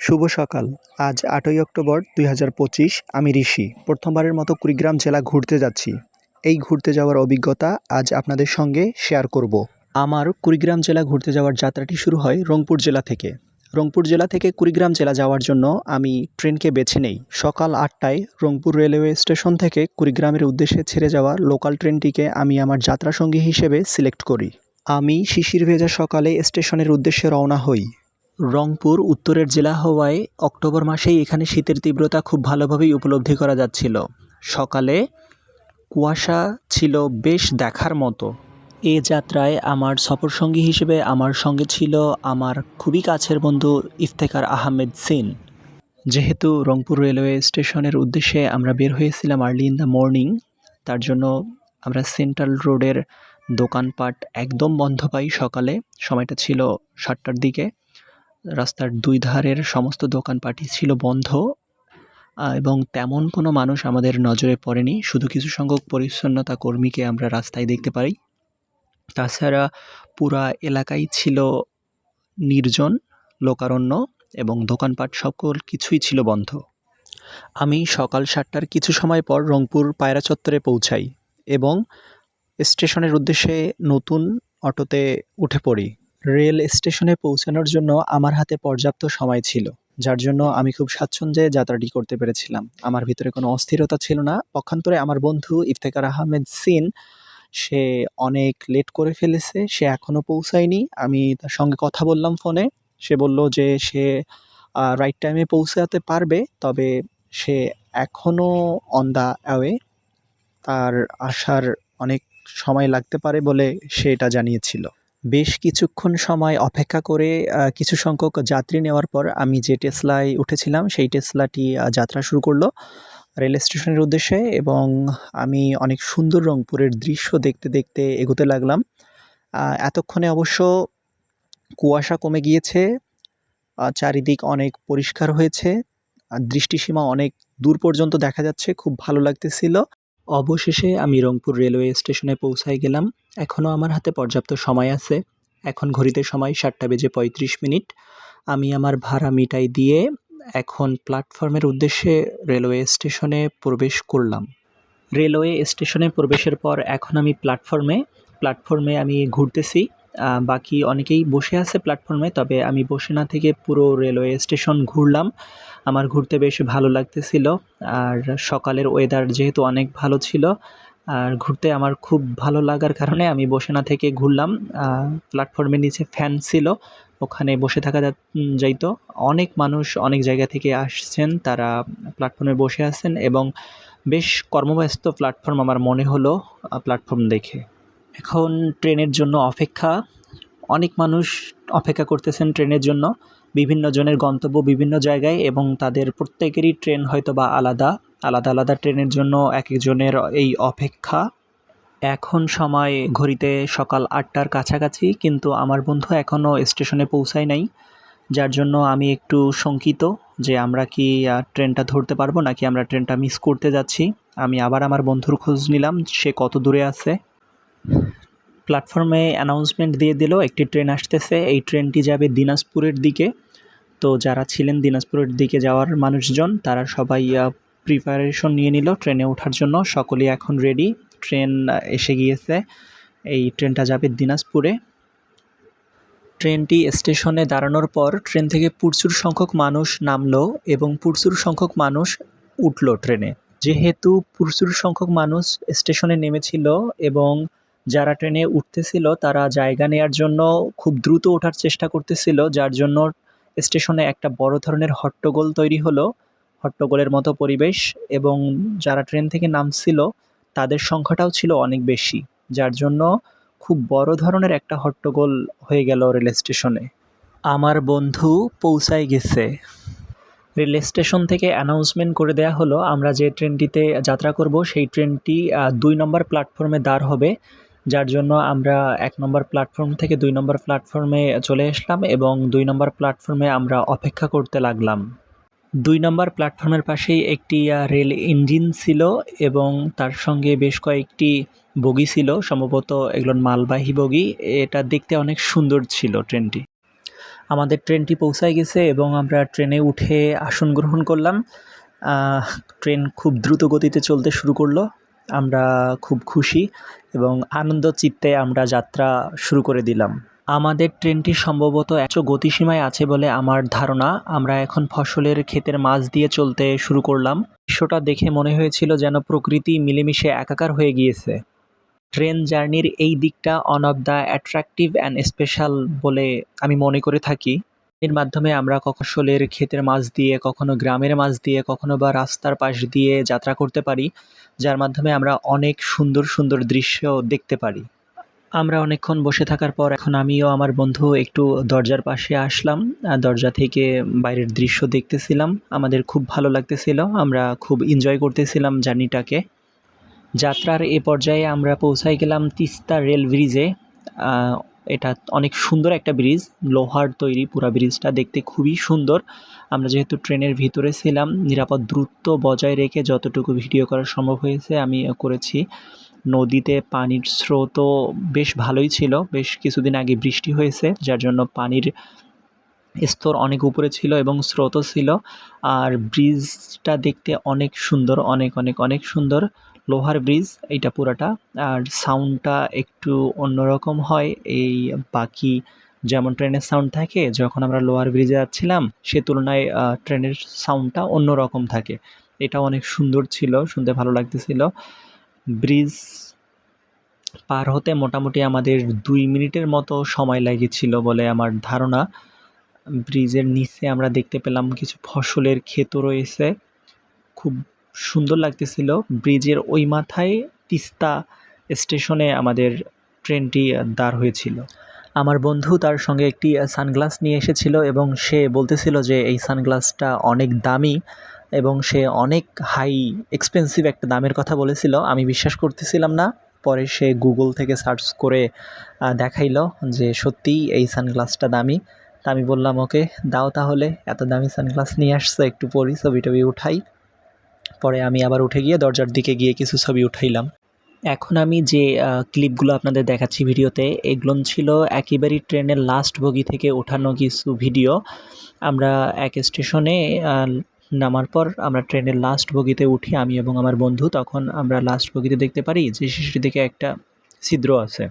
শুভ সকাল। আজ আটই অক্টোবর দুই হাজার পঁচিশ, আমি ঋষি। প্রথমবারের মতো কুড়িগ্রাম জেলা ঘুরতে যাচ্ছি। এই ঘুরতে যাওয়ার অভিজ্ঞতা আজ আপনাদের সঙ্গে শেয়ার করব। আমার কুড়িগ্রাম জেলা ঘুরতে যাওয়ার যাত্রাটি শুরু হয় রংপুর জেলা থেকে। রংপুর জেলা থেকে কুড়িগ্রাম জেলা যাওয়ার জন্য আমি ট্রেনকে বেছে নেই। সকাল আটটায় রংপুর রেলওয়ে স্টেশন থেকে কুড়িগ্রামের উদ্দেশ্যে ছেড়ে যাওয়া লোকাল ট্রেনটিকে আমি আমার যাত্রাসঙ্গী হিসেবে সিলেক্ট করি। আমি শিশির ভেজা সকালে স্টেশনের উদ্দেশ্যে রওনা হই। রংপুর, উত্তরের জেলা হওয়ায় অক্টোবর মাসেই এখানে শীতের তীব্রতা খুব ভালোভাবেই উপলব্ধি করা যাচ্ছিল। সকালে কুয়াশা ছিল বেশ দেখার মতো। এ যাত্রায় আমার সফরসঙ্গী হিসেবে আমার সঙ্গে ছিল আমার খুবই কাছের বন্ধু ইফতেখার আহমেদ সিন। যেহেতু রংপুর রেলওয়ে স্টেশনের উদ্দেশ্যে আমরা বের হয়েছিলাম আর্লি ইন দ্য মর্নিং, তার জন্য আমরা সেন্ট্রাল রোডের দোকানপাট একদম বন্ধ পাই সকালে। সময়টা ছিল সাতটার দিকে। রাস্তার দুই ধারের সমস্ত দোকানপাটই ছিল বন্ধ এবং তেমন কোনো মানুষ আমাদের নজরে পড়েনি। শুধু কিছু সংখ্যক পরিচ্ছন্নতা কর্মীকে আমরা রাস্তায় দেখতে পাই তাছাড়া পুরা এলাকাই ছিল নির্জন, লোকারণ্য এবং দোকানপাট সকল কিছুই ছিল বন্ধ। আমি সকাল সাতটার কিছু সময় পর রংপুর পায়রা চত্বরে পৌঁছাই এবং স্টেশনের উদ্দেশ্যে নতুন অটোতে উঠে পড়ি। রেল স্টেশনে পৌঁছানোর জন্য আমার হাতে পর্যাপ্ত সময় ছিল, যার জন্য আমি খুব স্বাচ্ছন্দ্যে যাত্রাটি করতে পেরেছিলাম। আমার ভিতরে কোনো অস্থিরতা ছিল না। পক্ষান্তরে আমার বন্ধু ইফতেখার আহমেদ সিন, সে অনেক লেট করে ফেলেছে, সে এখনও পৌঁছায়নি। আমি তার সঙ্গে কথা বললাম ফোনে। সে বলল যে সে রাইট টাইমে পৌঁছাতে পারবে, তবে সে এখনও অন দ্য অ্যাওয়ে তার আসার অনেক সময় লাগতে পারে বলে সে এটা জানিয়েছিল। বেশ কিছুক্ষণ সময় অপেক্ষা করে কিছু সংখ্যক যাত্রী নেওয়ার পর আমি যে টেসলায় উঠেছিলাম, সেই টেসলাটি যাত্রা শুরু করল রেল স্টেশনের উদ্দেশ্যে এবং আমি অনেক সুন্দর রংপুরের দৃশ্য দেখতে দেখতে এগোতে লাগলাম। এতক্ষণে অবশ্য কুয়াশা কমে গিয়েছে চারিদিক অনেক পরিষ্কার হয়েছে দৃষ্টিসীমা অনেক দূর পর্যন্ত দেখা যাচ্ছে, খুব ভালো লাগতেছিল। অবশেষে আমি রংপুর রেলওয়ে স্টেশনে পৌঁছায় গেলাম। এখনও আমার হাতে পর্যাপ্ত সময় আছে। এখন ঘড়িতে সময় সাতটা বেজে পঁয়ত্রিশ মিনিট। আমি আমার ভাড়া মিটাই দিয়ে এখন প্ল্যাটফর্মের উদ্দেশ্যে রেলওয়ে স্টেশনে প্রবেশ করলাম। রেলওয়ে স্টেশনে প্রবেশের পর এখন আমি প্ল্যাটফর্মে প্ল্যাটফর্মে আমি ঘুরতেছি। বাকি অনেকেই বসে আছে প্ল্যাটফর্মে তবে আমি বসে না থেকে পুরো রেলওয়ে স্টেশন ঘুরলাম। আমার ঘুরতে বেশ ভালো লাগতেছিল। আর সকালের ওয়েদার যেহেতু অনেক ভালো ছিল, আর ঘুরতে আমার খুব ভালো লাগার কারণে আমি বসে না থেকে ঘুরলাম। প্ল্যাটফর্মের নিচে ফ্যান ছিল, ওখানে বসে থাকা যাইতো। অনেক মানুষ অনেক জায়গা থেকে আসছেন, তারা প্ল্যাটফর্মে বসে আছেন এবং বেশ কর্মব্যস্ত প্ল্যাটফর্ম আমার মনে হলো প্ল্যাটফর্ম দেখে। এখন ট্রেনের জন্য অপেক্ষা। অনেক মানুষ অপেক্ষা করতেছেন ট্রেনের জন্য। বিভিন্ন জনের গন্তব্য বিভিন্ন জায়গায় এবং তাদের প্রত্যেকেরই ট্রেন হয়তো বা আলাদা। আলাদা আলাদা ট্রেনের জন্য এক একজনের এই অপেক্ষা। এখন সময় ঘড়িতে সকাল আটটার কাছাকাছি, কিন্তু আমার বন্ধু এখনও স্টেশনে পৌঁছায় নাই। যার জন্য আমি একটু শঙ্কিত যে আমরা কি ট্রেনটা ধরতে পারব নাকি আমরা ট্রেনটা মিস করতে যাচ্ছি। আমি আবার আমার বন্ধুর খোঁজ নিলাম, সে কত দূরে আছে। প্ল্যাটফর্মে অ্যানাউন্সমেন্ট দিয়ে দিল, একটি ট্রেন আসতেছে। এই ট্রেনটি যাবে দিনাজপুরের দিকে। তো যারা ছিলেন দিনাজপুরের দিকে যাওয়ার মানুষজন, তারা সবাই প্রিপারেশন নিয়ে নিল ট্রেনে ওঠার জন্য। সকলেই এখন রেডি ট্রেন এসে গিয়েছে। এই ট্রেনটা যাবে দিনাজপুরে। ট্রেনটি স্টেশনে দাঁড়ানোর পর ট্রেন থেকে প্রচুর সংখ্যক মানুষ নামলো এবং প্রচুর সংখ্যক মানুষ উঠল ট্রেনে যেহেতু প্রচুর সংখ্যক মানুষ স্টেশনে নেমেছিল এবং যারা ট্রেনে উঠতেছিল, তারা জায়গা নেয়ার জন্য খুব দ্রুত ওঠার চেষ্টা করতেছিল, যার জন্য স্টেশনে একটা বড় ধরনের হট্টগোল তৈরি হলো। হট্টগোলের মতো পরিবেশ এবং যারা ট্রেন থেকে নামছিল, তাদের সংখ্যাটাও ছিল অনেক বেশি, যার জন্য খুব বড় ধরনের একটা হট্টগোল হয়ে গেল রেল স্টেশনে। আমার বন্ধু পৌঁছায় গেছে। রেল স্টেশন থেকে অ্যানাউন্সমেন্ট করে দেয়া হলো, আমরা যে ট্রেনটিতে যাত্রা করব, সেই ট্রেনটি দুই নম্বর প্ল্যাটফর্মে দাঁড় হবে। যার জন্য আমরা এক নম্বর প্ল্যাটফর্ম থেকে দুই নম্বর প্ল্যাটফর্মে চলে আসলাম এবং দুই নম্বর প্ল্যাটফর্মে আমরা অপেক্ষা করতে লাগলাম। দুই নম্বর প্ল্যাটফর্মের পাশেই একটি রেল ইঞ্জিন ছিল এবং তার সঙ্গে বেশ কয়েকটি বগি ছিল, সম্ভবত এগুলো মালবাহী বগি। এটা দেখতে অনেক সুন্দর ছিল ট্রেনটি। আমাদের ট্রেনটি পৌঁছায় গেছে এবং আমরা ট্রেনে উঠে আসন গ্রহণ করলাম। ট্রেন খুব দ্রুত গতিতে চলতে শুরু করল। আমরা খুব খুশি এবং আনন্দ চিত্তে আমরা যাত্রা শুরু করে দিলাম। আমাদের ট্রেনটি সম্ভবত একশো গতিসীমায় আছে বলে আমার ধারণা। আমরা এখন ফসলের ক্ষেতের মাঝ দিয়ে চলতে শুরু করলাম। দৃশ্যটা দেখে মনে হয়েছিল যেন প্রকৃতি মিলেমিশে একাকার হয়ে গিয়েছে। ট্রেন জার্নির এই দিকটা one of the attractive and special বলে আমি মনে করে থাকি। এর মাধ্যমে আমরা ফসলের ক্ষেতের মাঝ দিয়ে, কখনো গ্রামের মাঝ দিয়ে, কখনো বা রাস্তার পাশ দিয়ে যাত্রা করতে পারি। যার মাধ্যমে আমরা অনেক সুন্দর সুন্দর দৃশ্য দেখতে পারি। আমরা অনেকক্ষণ বসে থাকার পর এখন আমিও আমার বন্ধু একটু দরজার পাশে আসলাম। দরজা থেকে বাইরের দৃশ্য দেখতেছিলাম। আমাদের খুব ভালো লাগতেছিল। আমরা খুব এনজয় করতেছিলাম জার্নিটাকে। যাত্রার এ পর্যায়ে আমরা পৌঁছাই গেলাম তিস্তা রেল ব্রিজে। এটা অনেক সুন্দর একটা ব্রিজ। লোহার তৈরি পুরা ব্রিজটা দেখতে খুবই সুন্দর। আমরা যেহেতু ট্রেনের ভিতরে ছিলাম, নিরাপদ দূরত্ব বজায় রেখে যতটুকু ভিডিও করা সম্ভব হয়েছে আমি করেছি। নদীতে পানির স্রোতও বেশ ভালোই ছিল, বেশ কিছুদিন আগে বৃষ্টি হয়েছে, যার জন্য পানির স্তর অনেক উপরে ছিল এবং স্রোতও ছিল। আর ব্রিজটা দেখতে অনেক সুন্দর, অনেক অনেক অনেক সুন্দর। লোহার ব্রিজ, এইটা পুরাটা। আর সাউন্ডটা একটু অন্যরকম হয়, এই বাকি যেমন ট্রেনের সাউন্ড থাকে, যখন আমরা লোহার ব্রিজে যাচ্ছিলাম, সে তুলনায় ট্রেনের সাউন্ডটা অন্যরকম থাকে। এটা অনেক সুন্দর ছিল, শুনতে ভালো লাগতেছিল। ব্রিজ পার হতে মোটামুটি আমাদের দুই মিনিটের মতো সময় লেগেছিল বলে আমার ধারণা। ব্রিজের নিচে আমরা দেখতে পেলাম কিছু ফসলের ক্ষেত রয়েছে। খুব সুন্দর লাগতেছিল। ব্রিজের ওই মাথায় তিস্তা স্টেশনে আমাদের ট্রেনটি দাঁড় হয়েছিল। আমার বন্ধু তার সঙ্গে একটি সানগ্লাস নিয়ে এসেছিল এবং সে বলতেছিল যে এই সানগ্লাসটা অনেক দামি এবং সে অনেক হাই এক্সপেন্সিভ একটা দামের কথা বলেছিল। আমি বিশ্বাস করতেছিলাম না। পরে সে গুগল থেকে সার্চ করে দেখাইলো যে সত্যিই এই সানগ্লাসটা দামি। তা আমি বললাম, ওকে, দাও তাহলে। এত দামি সানগ্লাস নিয়ে আসছো, একটু পরি ছবি টবি উঠাই। পরে আমি আবার উঠে গিয়ে দরজার দিকে গিয়ে কিছু ছবি উঠাইলাম। এখন আমি যে ক্লিপগুলো আপনাদের দেখাচ্ছি ভিডিওতে, এগুলো ছিল একেবারেই ট্রেনের লাস্ট বগি থেকে ওঠানো কিছু ভিডিও আমরা এক স্টেশনে নামার পর আমরা ট্রেনের লাস্ট বগিতে উঠি আমি এবং আমার বন্ধু। তখন আমরা লাস্ট বগিতে দেখতে পারি যে শেষের দিকে একটা ছিদ্র আছে।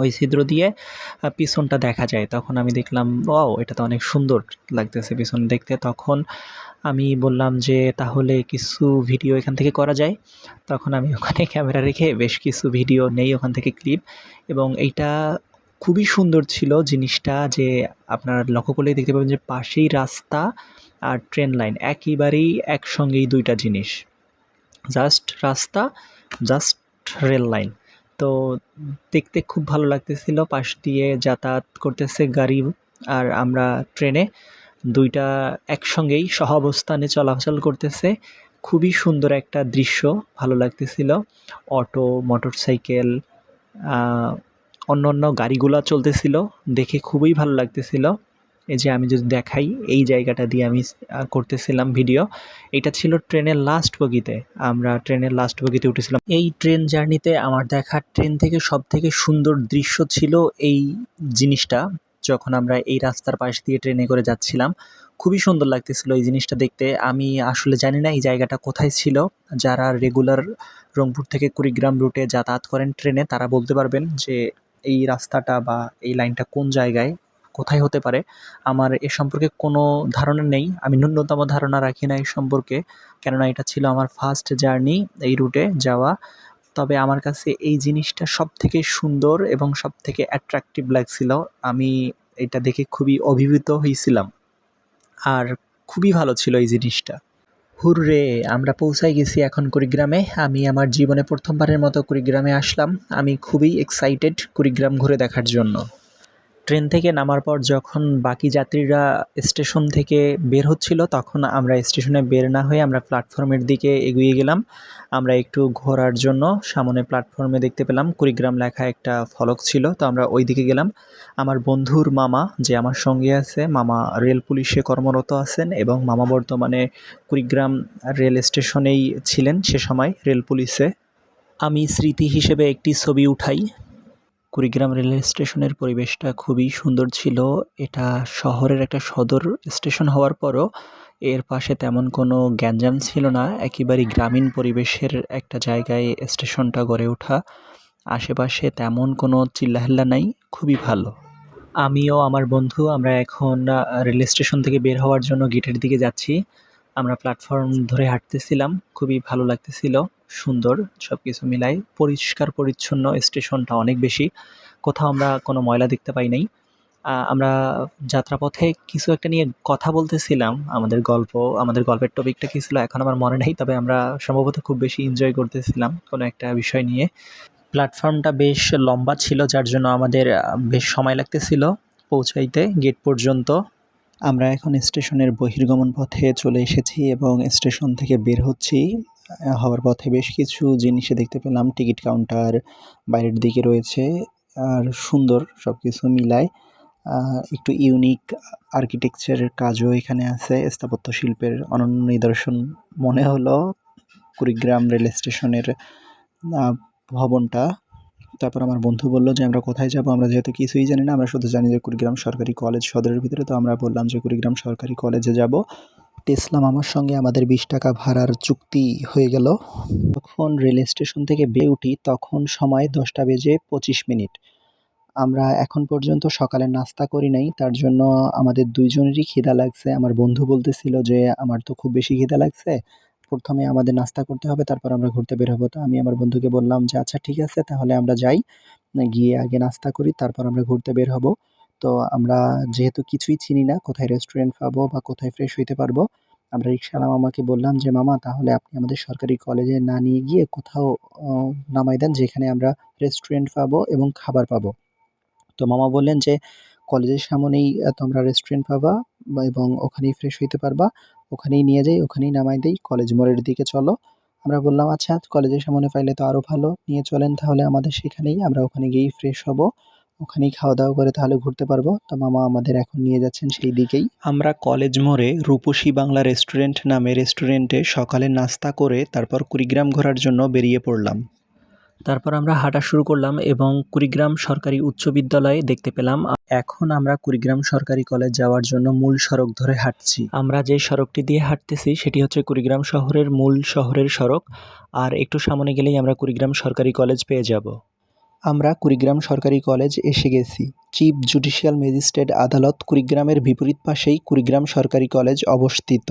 ওই ছিদ্র দিয়ে পিছনটা দেখা যায়। তখন আমি দেখলাম, ওয়াও, এটা তো অনেক সুন্দর লাগতেছে পিছন দেখতে। তখন আমি বললাম যে, তাহলে কিছু ভিডিও এখান থেকে করা যায়? তখন আমি ওখানে ক্যামেরা রেখে বেশ কিছু ভিডিও নেই ওখান থেকে ক্লিপ এবং এইটা খুবই সুন্দর ছিল জিনিসটা যে, আপনারা লক্ষ্য করলেই দেখতে পাবেন যে, পাশেই রাস্তা আর ট্রেন লাইন একেবারেই একসঙ্গেই দুইটা জিনিস। জাস্ট রাস্তা, জাস্ট রেল লাইন। তো দেখতে খুব ভালো লাগতেছিল, পাশ দিয়ে যাতায়াত করতেছে গাড়ি আর আমরা ট্রেনে। দুইটা একসঙ্গেই সহ অবস্থানে চলাচল করতেছে। খুবই সুন্দর একটা দৃশ্য, ভালো লাগতেছিল। অটো, মোটরসাইকেল অন্য অন্য গাড়িগুলো চলতেছিল, দেখে খুবই ভালো লাগতেছিল। এই যে আমি যদি দেখাই, এই জায়গাটা দিয়ে আমি করতেছিলাম ভিডিও। এটা ছিল ট্রেনের লাস্ট বগিতে। আমরা ট্রেনের লাস্ট বগিতে উঠেছিলাম। এই ট্রেন জার্নিতে আমার দেখা ট্রেন থেকে সব থেকে সুন্দর দৃশ্য ছিল এই জিনিসটা। যখন আমরা এই রাস্তার পাশ দিয়ে ট্রেনে করে যাচ্ছিলাম, খুবই সুন্দর লাগতেছিল এই জিনিসটা দেখতে। আমি আসলে জানি না এই জায়গাটা কোথায় ছিল। যারা রেগুলার রংপুর থেকে কুড়িগ্রাম রুটে যাতায়াত করেন ট্রেনে, তারা বলতে পারবেন যে এই রাস্তাটা বা এই লাইনটা কোন জায়গায়, কোথায় হতে পারে। আমার এ সম্পর্কে কোনো ধারণা নেই। আমি ন্যূনতম ধারণা রাখি না এই সম্পর্কে। কেননা এটা ছিল আমার ফার্স্ট জার্নি এই রুটে যাওয়া। তবে আমার কাছে এই জিনিসটা সব থেকে সুন্দর এবং সব থেকে অ্যাট্রাকটিভ লাগছিল। আমি এটা দেখে খুবই অভিভূত হয়েছিলাম। আর খুবই ভালো ছিল এই জিনিসটা। হুররে, আমরা পৌঁছাই গেছি এখন কুড়িগ্রামে। আমি আমার জীবনে প্রথমবারের মতো কুড়িগ্রামে আসলাম। আমি খুবই এক্সাইটেড কুড়িগ্রাম ঘুরে দেখার জন্য। ট্রেন থেকে নামার পর যখন বাকি যাত্রীরা স্টেশন থেকে বের হচ্ছিল, তখন আমরা স্টেশনে বের না হয়ে আমরা প্ল্যাটফর্মের দিকে এগিয়ে গেলাম। আমরা একটু ঘোরার জন্য সামনে প্ল্যাটফর্মে দেখতে পেলাম কুড়িগ্রাম লেখা একটা ফলক ছিল, তো আমরা ওই দিকে গেলাম। আমার বন্ধুর মামা, যে আমার সঙ্গে আছে, মামা রেল পুলিশে কর্মরত আছেন এবং মামা বর্তমানে কুড়িগ্রাম রেল স্টেশনেই ছিলেন সে সময় রেল পুলিশে। আমি স্মৃতি হিসেবে একটি ছবি উঠাই। কুড়িগ্রাম রেলওয়ে স্টেশনের পরিবেশটা খুবই সুন্দর ছিল। এটা শহরের একটা সদর স্টেশন হওয়ার পরও এর পাশে তেমন কোনো গ্যাঞ্জাম ছিল না। একেবারেই গ্রামীণ পরিবেশের একটা জায়গায় স্টেশনটা গড়ে ওঠা। আশেপাশে তেমন কোনো চিল্লাহাল্লা নাই, খুবই ভালো। আমিও আমার বন্ধু, আমরা এখন রেল স্টেশন থেকে বের হওয়ার জন্য গেটের দিকে যাচ্ছি। আমরা প্ল্যাটফর্ম ধরে হাঁটতেছিলাম, খুবই ভালো লাগতেছিল। সুন্দর সব কিছু মিলাই পরিষ্কার, পরিচ্ছন্ন স্টেশনটা অনেক বেশি। কোথাও আমরা কোনো ময়লা দেখতে পাই নাই। আমরা যাত্রাপথে কিছু একটা নিয়ে কথা বলতেছিলাম। আমাদের গল্প, আমাদের গল্পের টপিকটা কী ছিল এখন আমার মনে নেই, তবে আমরা সম্ভবত খুব বেশি এনজয় করতেছিলাম কোনো একটা বিষয় নিয়ে। প্ল্যাটফর্মটা বেশ লম্বা ছিল, যার জন্য আমাদের বেশ সময় লাগতেছিল পৌঁছাইতে গেট পর্যন্ত। আমরা এখন স্টেশনের বহির্গমন পথে চলে এসেছি এবং স্টেশন থেকে বের হচ্ছি। হওয়ার পথে বেশ কিছু জিনিসে দেখতে পেলাম। টিকিট কাউন্টার বাইরের দিকে রয়েছে আর সুন্দর সব কিছু মিলায় একটু ইউনিক আর্কিটেকচারের কাজও এখানে আছে। স্থাপত্য শিল্পের অনন্য নিদর্শন মনে হলো কুড়িগ্রাম রেল স্টেশনের ভবনটা। তারপর আমার বন্ধু বলল যে, আমরা কোথায় যাব? আমরা যেহেতু কিছুই জানি না, আমরা শুধু জানি যে কুড়িগ্রাম সরকারি কলেজ সদরের ভিতরে। তো আমরা বললাম যে, কুড়িগ্রাম সরকারি কলেজে যাব। টেসলাম আমার সঙ্গে আমাদের বিশ টাকা ভাড়ার চুক্তি হয়ে গেল। যখন রেল স্টেশন থেকে বে উঠি, তখন সময় দশটা বেজে পঁচিশ মিনিট। আমরা এখন পর্যন্ত সকালে নাস্তা করি নাই, তার জন্য আমাদের দুইজনেরই খিদা লাগছে। আমার বন্ধু বলতেছিল যে, আমার তো খুব বেশি খিদা লাগছে। প্রথমে আমাদের নাস্তা করতে হবে, তারপর আমরা ঘুরতে বের হব। তো আমি আমার বন্ধুকে বললাম যে আচ্ছা ঠিক আছে, তাহলে আমরা যাই। গিয়ে আগে নাস্তা করি, তারপর আমরা ঘুরতে বের হব। তো আমরা যেহেতু কিছুই চিনি না, কোথায় রেস্টুরেন্ট পাবো বা কোথায় ফ্রেশ হইতে পারব, আমরা রিক্সাওয়ালা মামাকে বললাম যে, মামা, তাহলে আপনি আমাদের সরকারি কলেজে না নিয়ে গিয়ে কোথাও নামাই দেন যেখানে আমরা রেস্টুরেন্ট পাবো এবং খাবার পাবো। তো মামা বললেন যে, কলেজের সামনেই তোমরা রেস্টুরেন্ট পাবা এবং ওখানেই ফ্রেশ হইতে পারবা। ওখানেই নিয়ে যাই, ওখানেই নামাই দেই কলেজ মোড়ের দিকে চলো। আমরা বললাম আচ্ছা কলেজের সামনে পাইলে তো আরও ভালো, নিয়ে চলেন তাহলে আমাদের সেখানেই আমরা ওখানে গিয়েই ফ্রেশ হব। ওখানেই খাওয়া দাওয়া করে তাহলে ঘুরতে পারব। তো মামা আমাদের এখন নিয়ে যাচ্ছেন সেই দিকেই। আমরা কলেজ মোড়ে রূপসী বাংলা রেস্টুরেন্ট নামে রেস্টুরেন্টে সকালে নাস্তা করে তারপর কুড়িগ্রাম ঘোরার জন্য বেরিয়ে পড়লাম। তারপর আমরা হাঁটা শুরু করলাম এবং কুড়িগ্রাম সরকারি উচ্চ বিদ্যালয়ে দেখতে পেলাম। এখন আমরা কুড়িগ্রাম সরকারি কলেজ যাওয়ার জন্য মূল সড়ক ধরে হাঁটছি। আমরা যে সড়কটি দিয়ে হাঁটতেছি সেটি হচ্ছে কুড়িগ্রাম শহরের মূল শহরের সড়ক। আর একটু সামনে গেলেই আমরা কুড়িগ্রাম সরকারি কলেজ পেয়ে যাব। আমরা কুড়িগ্রাম সরকারি কলেজ এসে গেছি। চিফ জুডিশিয়াল ম্যাজিস্ট্রেট আদালত কুড়িগ্রামের বিপরীত পাশেই কুড়িগ্রাম সরকারি কলেজ অবস্থিত।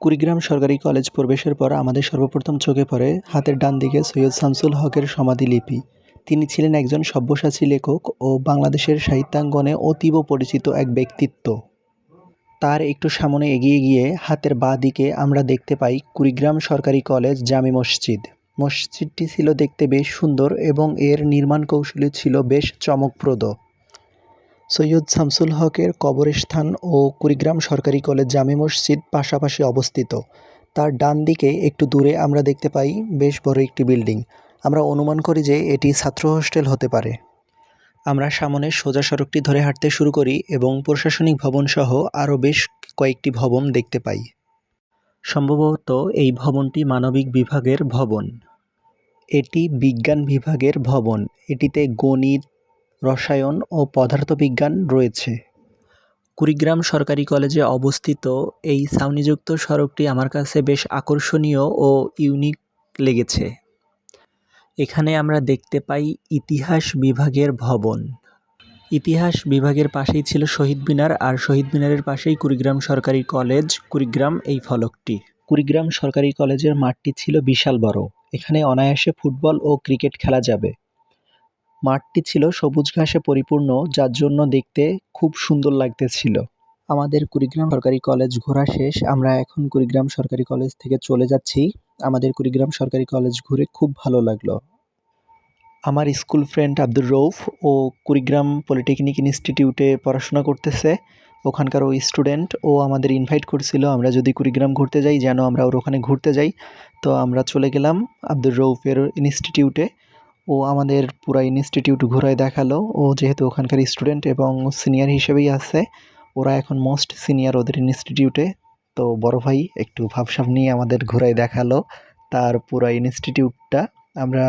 কুড়িগ্রাম সরকারি কলেজ প্রবেশের পর আমাদের সর্বপ্রথম চোখে পড়ে হাতের ডান দিকে সৈয়দ শামসুল হকের সমাধিলিপি তিনি ছিলেন একজন সব্যসাচী লেখক ও বাংলাদেশের সাহিত্যাঙ্গনে অতীব পরিচিত এক ব্যক্তিত্ব। তার একটু সামনে এগিয়ে গিয়ে হাতের বাঁ দিকে আমরা দেখতে পাই কুড়িগ্রাম সরকারি কলেজ জামি মসজিদ। মসজিদটি ছিল দেখতে বেশ সুন্দর এবং এর নির্মাণ কৌশলী ছিল বেশ চমকপ্রদ। সৈয়দ শামসুল হকের কবরস্থান ও কুড়িগ্রাম সরকারি কলেজ জামে মসজিদ পাশাপাশি অবস্থিত। তার ডান দিকে একটু দূরে আমরা দেখতে পাই বেশ বড় একটি বিল্ডিং। আমরা অনুমান করি যে এটি ছাত্র হোস্টেল হতে পারে। আমরা সামনে সোজা সড়কটি ধরে হাঁটতে শুরু করি এবং প্রশাসনিক ভবন সহ আরও বেশ কয়েকটি ভবন দেখতে পাই। সম্ভবত এই ভবনটি মানবিক বিভাগের ভবন। এটি বিজ্ঞান বিভাগের ভবন। এটিতে গণিত, রসায়ন ও পদার্থবিজ্ঞান রয়েছে। কুড়িগ্রাম সরকারি কলেজে অবস্থিত এই ছাউনিযুক্ত সড়কটি আমার কাছে বেশ আকর্ষণীয় ও ইউনিক লেগেছে। এখানে আমরা দেখতে পাই ইতিহাস বিভাগের ভবন। ইতিহাস বিভাগের পাশেই ছিল শহীদ মিনার, আর শহীদ মিনারের পাশেই কুড়িগ্রাম সরকারি কলেজ। কুড়িগ্রাম এই ফলকটি। কুড়িগ্রাম সরকারি কলেজের মাঠটি ছিল বিশাল বড়। এখানে অনায়াসে ফুটবল ও ক্রিকেট খেলা যাবে। মাঠটি ছিল সবুজ ঘাসে পরিপূর্ণ, যার জন্য দেখতে খুব সুন্দর লাগতেছিল। আমাদের কুড়িগ্রাম সরকারি কলেজ ঘোরা শেষ। আমরা এখন কুড়িগ্রাম সরকারি কলেজ থেকে চলে যাচ্ছি। আমাদের কুড়িগ্রাম সরকারি কলেজ ঘুরে খুব ভালো লাগল। আমার স্কুল ফ্রেন্ড আব্দুর রৌফ ও কুড়িগ্রাম পলিটেকনিক ইনস্টিটিউটে পড়াশোনা করতেছে। ওখানকার ওই স্টুডেন্ট, ও আমাদের ইনভাইট করছিল, আমরা যদি কুড়িগ্রাম ঘুরতে যাই, যেন আমরা ওর ওখানে ঘুরতে যাই। তো আমরা চলে গেলাম আব্দুর রৌফের ইনস্টিটিউটে। ও আমাদের পুরা ইনস্টিটিউট ঘুরায় দেখাল। ও যেহেতু ওখানকার স্টুডেন্ট এবং সিনিয়র হিসেবেই আছে, ওরা এখন মোস্ট সিনিয়র ওদের ইনস্টিটিউটে। তো বড় ভাই একটু ভাবসাব নিয়ে আমাদের ঘুরায় দেখাল তার পুরা ইনস্টিটিউটটা। আমরা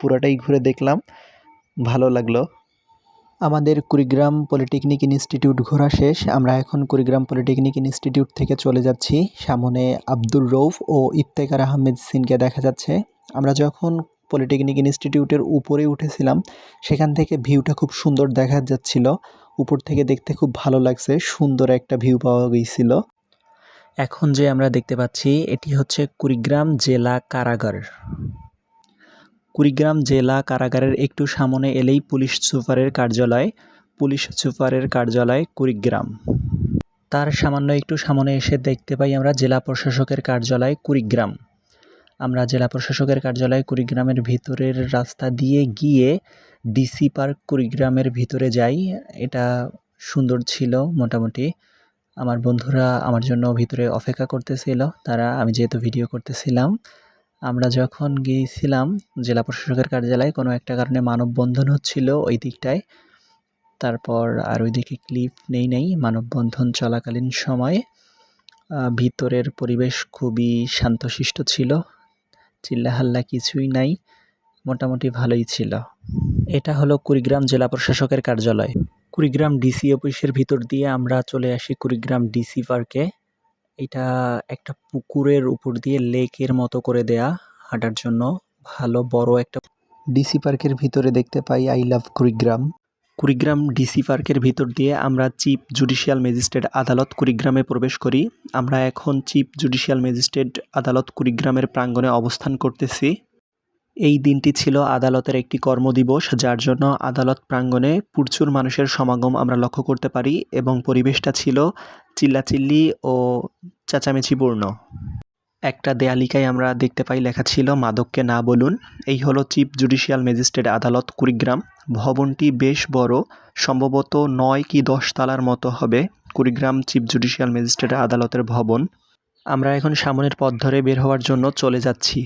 পুরাটাই ঘুরে দেখলাম। ভালো লাগল। আমাদের কুড়িগ্রাম পলিটেকনিক ইনস্টিটিউট ঘোরা শেষ। আমরা এখন কুড়িগ্রাম পলিটেকনিক ইনস্টিটিউট থেকে চলে যাচ্ছি। সামনে আব্দুর রৌফ ও ইফতেখার আহমেদ সিনকে দেখা যাচ্ছে। আমরা যখন পলিটেকনিক ইনস্টিটিউটের উপরে উঠেছিলাম, সেখান থেকে ভিউটা খুব সুন্দর দেখা যাচ্ছিল। উপর থেকে দেখতে খুব ভালো লাগছে, সুন্দর একটা ভিউ পাওয়া গিয়েছিল। এখন যে আমরা দেখতে পাচ্ছি, এটি হচ্ছে কুড়িগ্রাম জেলা কারাগার। কুড়িগ্রাম জেলা কারাগারের একটু সামনে এলেই পুলিশ সুপারের কার্যালয়, পুলিশ সুপারের কার্যালয় কুড়িগ্রাম। তার সামান্য একটু সামনে এসে দেখতে পাই আমরা জেলা প্রশাসকের কার্যালয় কুড়িগ্রাম। আমরা জেলা প্রশাসকের কার্যালয় কুড়িগ্রামের ভিতরের রাস্তা দিয়ে গিয়ে ডিসি পার্ক কুড়িগ্রামের ভিতরে যাই। এটা সুন্দর ছিল মোটামুটি। আমার বন্ধুরা আমার জন্য ভিতরে অপেক্ষা করতেছিল, তারা, আমি যেহেতু ভিডিও করতেছিলাম আমরা যখন গিয়েছিলাম জেলা প্রশাসকের কার্যালয়ে, কোনো একটা কারণে মানববন্ধন হচ্ছিল ওই দিকটায়। তারপর আর ওইদিকে ক্লিপ নেই নেই। মানববন্ধন চলাকালীন সময়ে ভিতরের পরিবেশ খুবই শান্তশিষ্ট ছিল। চিল্লাহাল্লা কিছুই নাই, মোটামুটি ভালোই ছিল। এটা হলো কুড়িগ্রাম জেলা প্রশাসকের কার্যালয়। কুড়িগ্রাম ডিসি অফিসের ভিতর দিয়ে আমরা চলে আসি কুড়িগ্রাম ডিসি পার্কে। এটা একটা পুকুরের উপর দিয়ে লেকের মতো করে দেয়া হাঁটার জন্য ভালো বড় একটা ডিসি পার্কের ভিতরে দেখতে পাই I love Kurigram Kurigram DC পার্কের ভিতর দিয়ে আমরা চিফ জুডিশিয়াল ম্যাজিস্ট্রেট আদালত কুড়িগ্রামে প্রবেশ করি। আমরা এখন চিফ জুডিশিয়াল ম্যাজিস্ট্রেট আদালত কুড়িগ্রামের প্রাঙ্গণে অবস্থান করতেছি। এই দিনটি ছিল আদালতের একটি কর্মদিবস যার জন্য আদালত প্রাঙ্গণে প্রচুর মানুষের সমাগম আমরা লক্ষ্য করতে পারি এবং পরিবেশটা ছিল চিল্লাচিল্লি ও চেঁচামেচিপূর্ণ একটা দেয়ালিকায় আমরা দেখতে পাই লেখা ছিল, মাদককে না বলুন। এই হলো চিফ জুডিশিয়াল ম্যাজিস্ট্রেট আদালত, কুড়িগ্রাম। ভবনটি বেশ বড়, সম্ভবত নয় কি দশ তালার মতো হবে, কুড়িগ্রাম চিফ জুডিশিয়াল ম্যাজিস্ট্রেট আদালতের ভবন। আমরা এখন সামনের পথ ধরে বের হওয়ার জন্য চলে যাচ্ছি।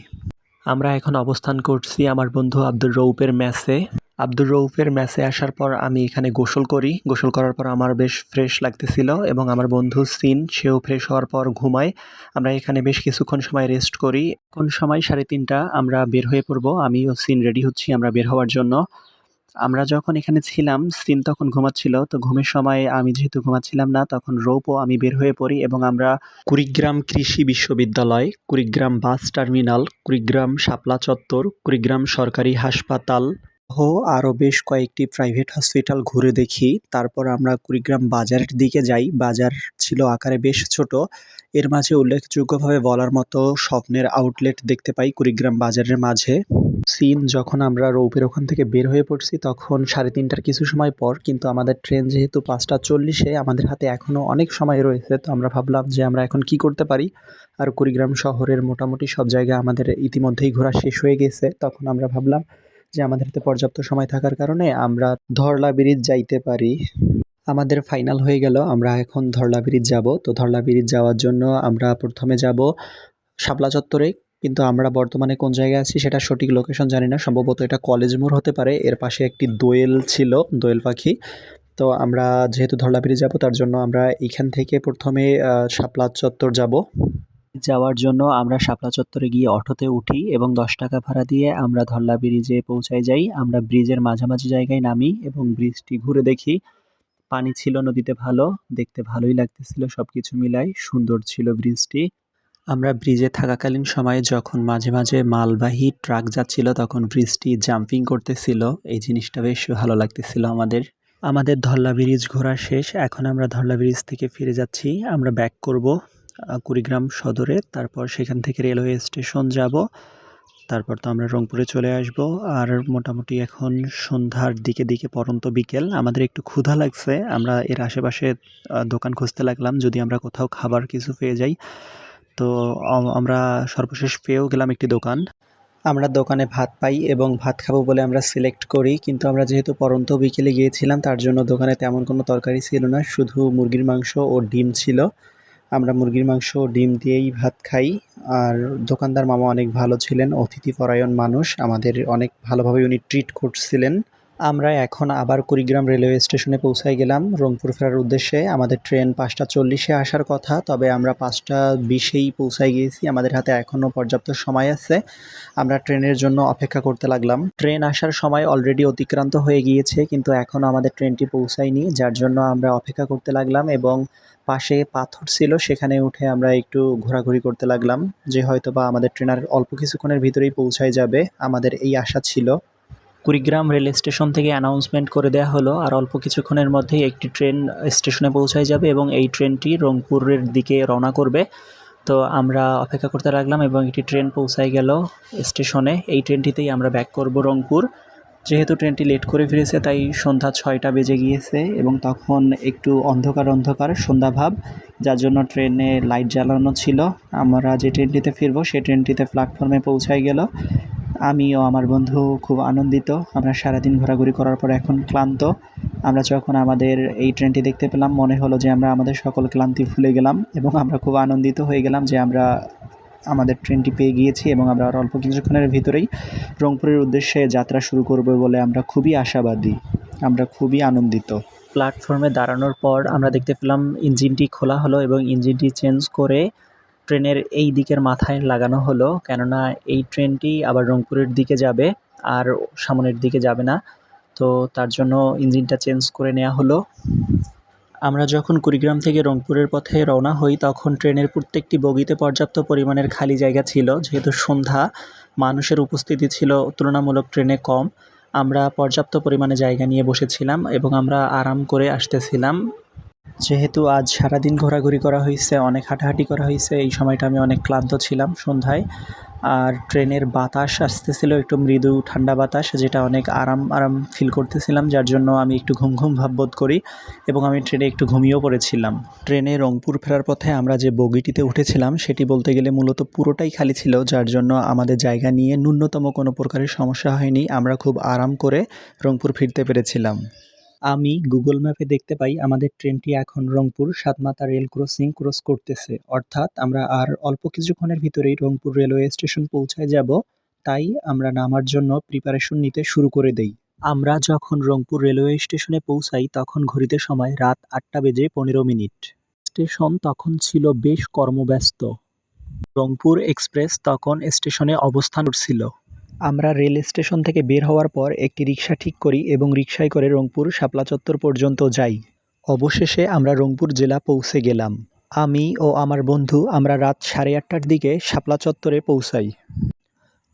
আমরা এখন অবস্থান করছি আমার বন্ধু আব্দুর রৌপের ম্যাচে আব্দুর রৌফের ম্যাচে আসার পর আমি এখানে গোসল করি। গোসল করার পর আমার বেশ ফ্রেশ লাগতেছিল এবং আমার বন্ধু সিন, সেও ফ্রেশ হওয়ার পর ঘুমায়। আমরা এখানে বেশ কিছুক্ষণ সময় রেস্ট করি। কোন সময় সাড়ে তিনটা, আমরা বের হয়ে পড়ব। আমি ও সিন রেডি হচ্ছি, আমরা বের হওয়ার জন্য। আমরা যখন এখানে ছিলাম, সিন তখন ঘুমাচ্ছিল। তো ঘুমের সময় আমি যেহেতু ঘুমাচ্ছিলাম না, তখন রৌপ ও আমি বের হয়ে পড়ি এবং আমরা কুড়িগ্রাম কৃষি বিশ্ববিদ্যালয়, কুড়িগ্রাম বাস টার্মিনাল, কুড়িগ্রাম শাপলা চত্বর, কুড়িগ্রাম সরকারি হাসপাতাল আরও বেশ কয়েকটি প্রাইভেট হসপিটাল ঘুরে দেখি। তারপর আমরা কুড়িগ্রাম বাজারের দিকে যাই। বাজার ছিল আকারে বেশ ছোট। এর মাঝে উল্লেখযোগ্যভাবে বলার মতো স্বপ্নের আউটলেট দেখতে পাই কুড়িগ্রাম বাজারের মাঝে। সিন যখন আমরা রৌপের ওখান থেকে বের হয়ে পড়ছি তখন সাড়ে তিনটার কিছু সময় পর কিন্তু আমাদের ট্রেন যেহেতু পাঁচটা চল্লিশে আমাদের হাতে এখনও অনেক সময় রয়েছে তো আমরা ভাবলাম যে আমরা এখন কি করতে পারি। আর কুড়িগ্রাম শহরের মোটামুটি সব জায়গা আমাদের ইতিমধ্যেই ঘোরা শেষ হয়ে গেছে। তখন আমরা ভাবলাম যে আমাদের হাতে পর্যাপ্ত সময় থাকার কারণে আমরা ধরলা ব্রিজ যাইতে পারি। আমাদের ফাইনাল হয়ে গেল, আমরা এখন ধরলা ব্রিজ যাব। তো ধরলা ব্রিজ যাওয়ার জন্য আমরা প্রথমে যাব শাপলা চত্বরে, কিন্তু আমরা বর্তমানে কোন জায়গায় আছি সেটা সঠিক লোকেশন জানি না। সম্ভবত এটা কলেজ মোড় হতে পারে, এর পাশে একটি দোয়েল ছিল, দোয়েল পাখি। তো আমরা যেহেতু ধরলা ব্রিজ যাব, তার জন্য আমরা এখান থেকে প্রথমে শাপলা চত্বর যাব। যাওয়ার জন্য আমরা শাপলা চত্বরে গিয়ে অটোতে উঠি এবং দশ টাকা ভাড়া দিয়ে আমরা ধরলা ব্রিজে পৌঁছায় যাই। আমরা ব্রিজের মাঝামাঝি জায়গায় নামি এবং ব্রিজটি ঘুরে দেখি। পানি ছিল নদীতে ভালো, দেখতে ভালোই লাগতেছিল সব কিছু মিলাই। সুন্দর ছিল ব্রিজটি। আমরা ব্রিজে থাকাকালীন সময়ে যখন মাঝে মাঝে মালবাহী ট্রাক যাচ্ছিল তখন ব্রিজটি জাম্পিং করতেছিল। এই জিনিসটা বেশ ভালো লাগতেছিল আমাদের। আমাদের ধরলা ব্রিজ ঘোরা শেষ। এখন আমরা ধরলা ব্রিজ থেকে ফিরে যাচ্ছি। আমরা ব্যাক করব। কুড়িগ্রাম সদরে, তারপর সেখান থেকে রেলওয়ে স্টেশন যাব। তারপর তো আমরা রংপুরে চলে আসব। আর মোটামুটি এখন সন্ধ্যার দিকে দিকে পরন্ত বিকেল। আমাদের একটু ক্ষুধা লাগছে। আমরা এর আশেপাশে দোকান খুঁজতে লাগলাম। যদি আমরা কোথাও খাবার কিছু পেয়ে যাই, তো আমরা সর্বশেষ পেয়েও গেলাম একটি দোকান। আমরা দোকানে ভাত পাই এবং ভাত খাব বলে আমরা সিলেক্ট করি। কিন্তু আমরা যেহেতু পরন্ত বিকেলে গিয়েছিলাম, তার জন্য দোকানে তেমন কোনো তরকারি ছিল না। শুধু মুরগির মাংস ও ডিম ছিল। আমরা মুরগির মাংস, ডিম দিয়েই ভাত খাই। আর দোকানদার মামা অনেক ভালো ছিলেন, অতিথি পরায়ণ মানুষ। আমাদের অনেক ভালোভাবে উনি ট্রিট করছিলেন। আমরা এখন আবার কুড়িগ্রাম রেলওয়ে স্টেশনে পৌঁছায় গেলাম। রংপুর ফেরার উদ্দেশ্যে আমাদের ট্রেন পাঁচটা চল্লিশে আসার কথা, তবে আমরা পাঁচটা বিশেই পৌঁছায় গিয়েছি। আমাদের হাতে এখনও পর্যাপ্ত সময় আছে। আমরা ট্রেনের জন্য অপেক্ষা করতে লাগলাম। ট্রেন আসার সময় অলরেডি অতিক্রান্ত হয়ে গিয়েছে, কিন্তু এখনও আমাদের ট্রেনটি পৌঁছায়নি, যার জন্য আমরা অপেক্ষা করতে লাগলাম এবং পাশে পাথর ছিল, সেখানে উঠে আমরা একটু ঘোরাঘুরি করতে লাগলাম যে হয়তো বা আমাদের ট্রেন আর অল্প কিছুক্ষণের ভিতরেই পৌঁছায় যাবে। আমাদের এই আশা ছিল। কুড়িগ্রাম রেল স্টেশন থেকে অ্যানাউন্সমেন্ট করে দেওয়া হলো আর অল্প কিছুক্ষণের মধ্যেই একটি ট্রেন স্টেশনে পৌঁছায় যাবে এবং এই ট্রেনটি রংপুরের দিকে রওনা করবে। তো আমরা অপেক্ষা করতে লাগলাম এবং একটি ট্রেন পৌঁছায় গেল স্টেশনে। এই ট্রেনটিতেই আমরা ব্যাক করব রংপুর। যেহেতু ট্রেনটি লেট করে ফিরেছে, তাই সন্ধ্যা ছয়টা বেজে গিয়েছে এবং তখন একটু অন্ধকার অন্ধকার, সন্ধ্যাভাব, যার জন্য ট্রেনে লাইট জ্বালানো ছিল। আমরা যে ট্রেনটিতে ফিরবো সেই ট্রেনটিতে প্ল্যাটফর্মে পৌঁছায় গেল। আমি ও আমার বন্ধু খুব আনন্দিত। আমরা সারাদিন ঘোরাঘুরি করার পর এখন ক্লান্ত। আমরা যখন আমাদের এই ট্রেনটি দেখতে পেলাম, মনে হলো যে আমরা আমাদের সকল ক্লান্তি ভুলে গেলাম এবং আমরা খুব আনন্দিত হয়ে গেলাম যে আমরা আমাদের ট্রেনটি পেয়ে গিয়েছি এবং আমরা আর অল্প কিছুক্ষণের ভিতরেই রংপুরের উদ্দেশ্যে যাত্রা শুরু করব বলে আমরা খুবই আশাবাদী, আমরা খুবই আনন্দিত। প্ল্যাটফর্মে দাঁড়ানোর পর আমরা দেখতে পেলাম ইঞ্জিনটি খোলা হলো এবং ইঞ্জিনটি চেঞ্জ করে ট্রেনের এই দিকের মাথায় লাগানো হলো, কেননা এই ট্রেনটি আবার রংপুরের দিকে যাবে আর সামনের দিকে যাবে না। তো তার জন্য ইঞ্জিনটা চেঞ্জ করে নেওয়া হলো। আমরা যখন কুড়িগ্রাম থেকে রংপুরের পথে রওনা হই, তখন ট্রেনের প্রত্যেকটি বগিতে পর্যাপ্ত পরিমাণের খালি জায়গা ছিল। যেহেতু সন্ধ্যা, মানুষের উপস্থিতি ছিল তুলনামূলক ট্রেনে কম। আমরা পর্যাপ্ত পরিমাণে জায়গা নিয়ে বসেছিলাম এবং আমরা আরাম করে আসতেছিলাম। যেহেতু আজ সারাদিন ঘোরাঘুরি করা হয়েছে, অনেক হাঁটাহাঁটি করা হয়েছে, এই সময়টা আমি অনেক ক্লান্ত ছিলাম সন্ধ্যায়। আর ট্রেনের বাতাস আসতেছিল, একটু মৃদু ঠান্ডা বাতাস, যেটা অনেক আরাম আরাম ফিল করতেছিলাম, যার জন্য আমি একটু ঘুম ঘুম ভাব বোধ করি এবং আমি ট্রেনে একটু ঘুমিয়েও পড়েছিলাম। ট্রেনে রংপুর ফেরার পথে আমরা যে বগিটিতে উঠেছিলাম, সেটি বলতে গেলে মূলত পুরোটাই খালি ছিল, যার জন্য আমাদের জায়গা নিয়ে ন্যূনতম কোনো প্রকারের সমস্যা হয়নি। আমরা খুব আরাম করে রংপুর ফিরতে পেরেছিলাম। আমি গুগল ম্যাপে দেখতে পাই আমাদের ট্রেনটি এখন Rangpur Satmatha rail crossing cross করতেছে। অর্থাৎ আমরা আর অল্প কিছুক্ষণের ভিতরেই রংপুর রেলওয়ে স্টেশন পৌঁছায় যাব। তাই আমরা নামার জন্য প্রিপারেশন নিতে শুরু করে দেই। আমরা যখন রংপুর রেলওয়ে স্টেশনে পৌঁছাই, তখন ঘড়িতে সময় রাত আটটা বেজে পনেরো মিনিট। স্টেশন তখন ছিল বেশ কর্মব্যস্ত। রংপুর এক্সপ্রেস তখন স্টেশনে অবস্থান করছিল। আমরা রেল স্টেশন থেকে বের হওয়ার পর একটি রিক্সা ঠিক করি এবং রিক্সায় করে রংপুর শাপলা চত্বর পর্যন্ত যাই। অবশেষে আমরা রংপুর জেলা পৌঁছে গেলাম। আমি ও আমার বন্ধু আমরা রাত সাড়ে আটটার দিকে শাপলা চত্বরে পৌঁছাই।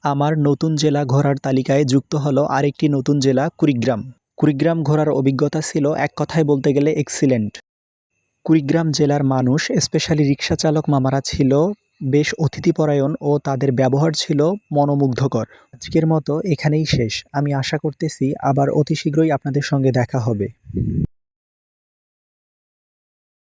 আমার নতুন জেলা ঘোরার তালিকায় যুক্ত হলো আরেকটি নতুন জেলা কুড়িগ্রাম। কুড়িগ্রাম ঘোরার অভিজ্ঞতা ছিল এক কথায় বলতে গেলে এক্সিলেন্ট কুড়িগ্রাম জেলার মানুষ স্পেশালি রিক্সা চালক মামারা ছিল বেশ অতিথিপরায়ণ ও তাদের ব্যবহার ছিল মনোমুগ্ধকর। আজকের মতো এখানেই শেষ। আমি আশা করতেছি আবার অতি শীঘ্রই আপনাদের সঙ্গে দেখা হবে।